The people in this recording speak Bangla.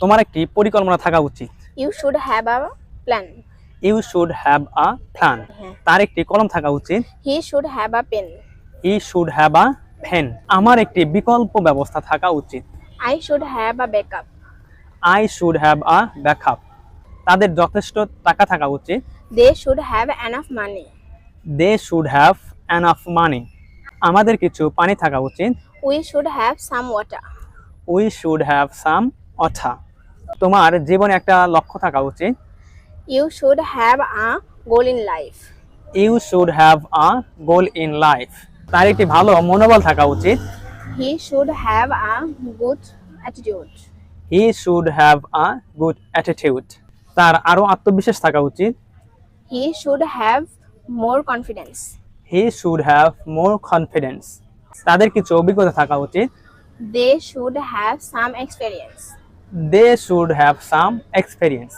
তোমার একটি পরিকল্পনা থাকা উচিত you should have a plan you should have a plan হ্যাঁ। তার একটি কলম থাকা উচিত He should have a pen he should have a pen আমার একটি বিকল্প ব্যবস্থা থাকা উচিত I should have a backup. I should have a backup তাদের যথেষ্ট টাকা থাকা উচিত They should have enough money they should have enough money আমাদের কিছু পানি থাকা উচিত we should have some water. We should have some water তোমার জীবনে একটা লক্ষ্য থাকা উচিত। You should have a goal in life you should have a goal in life তার একটি ভালো মনোবল থাকা উচিত। He should have a good attitude he should have a good attitude তার আরও আত্মবিশ্বাস থাকা উচিত। He should have more confidence he should have more confidence তাদের কিছু অভিজ্ঞতা থাকা উচিত। They should have some experience.